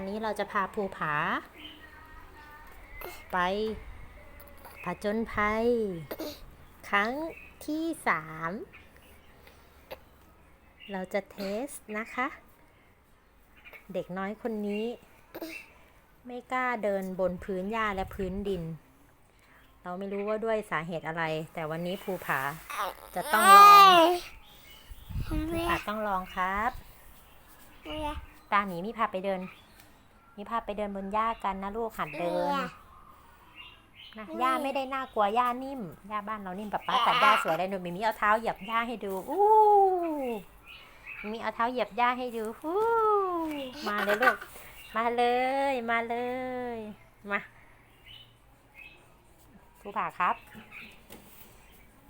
วันนี้เราจะพาภูผา ไปผจญภัย ครั้งที่สามเราจะเทสนะคะ เด็กน้อยคนนี้ ไม่กล้าเดินบนพื้นหญ้าและพื้นดิน เราไม่รู้ว่าด้วยสาเหตุอะไร แต่วันนี้ภูผาจะต้องลองภูผาต้องลองครับ ตาหมีมีพาไปเดิน มีพาไปเดินบนหญ้ากันนะลูกหัดเดินนะหญ้าไม่ได้น่ากลัวหญ้านิ่มหญ้าบ้านเรานิ่มป๊าป๊าตัดหญ้าสวยเลยหนูมีมีเอาเท้าเหยียบหญ้าให้ดูอู้มีเอาเท้าเหยียบหญ้าให้ดูอู้มาเลยลูกมาเลยมาเลยมาผู้ผ่าครับ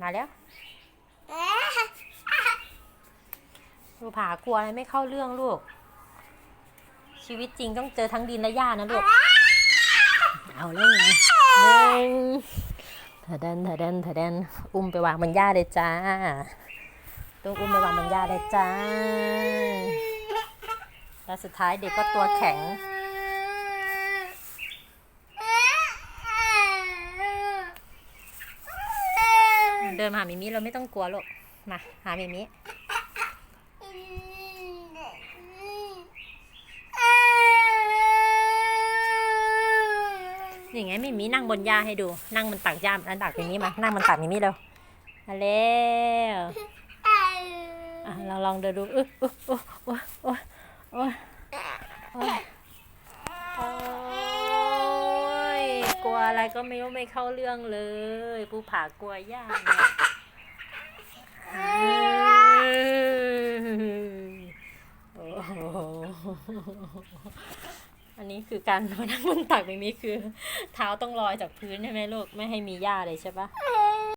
มาแล้วผู้ผ่ากลัวอะไรไม่เข้าเรื่องลูก ชีวิตจริงต้องเจอทั้งดินและหญ้านะลูก เอาแล้วไงหนึ่งเถดนเถดนเถดนอุ้มไปวางบนหญ้าเลยจ้า ต้องอุ้มไปวางบนหญ้าเลยจ้า แล้วสุดท้ายเด็กก็ตัวแข็ง เดินมาหามิมิเราไม่ต้องกลัวลูกมาหามิมิ อย่างไงไมิมินั่งบนหญ้าให้ดู นั่งบนตักหญ้าอันตักมิมิมานั่งบนตักมิมิเร็วมาเร็วอะเราลองเดินดูอุ๊ยอุ๊ยอุ๊ยอุ๊ยอุ๊ยอุ๊ยโอ้ยกลัวอะไรก็ไม่รู้ไม่เข้าเรื่องเลยปูผากลัวหญ้าเนี่ยโอ้โห อันนี้คือการมานั่งบนตักอย่างนี้คือ เท้าต้องลอยจากพื้นใช่ไหมลูก ไม่ให้มีหญ้าเลยใช่ปะ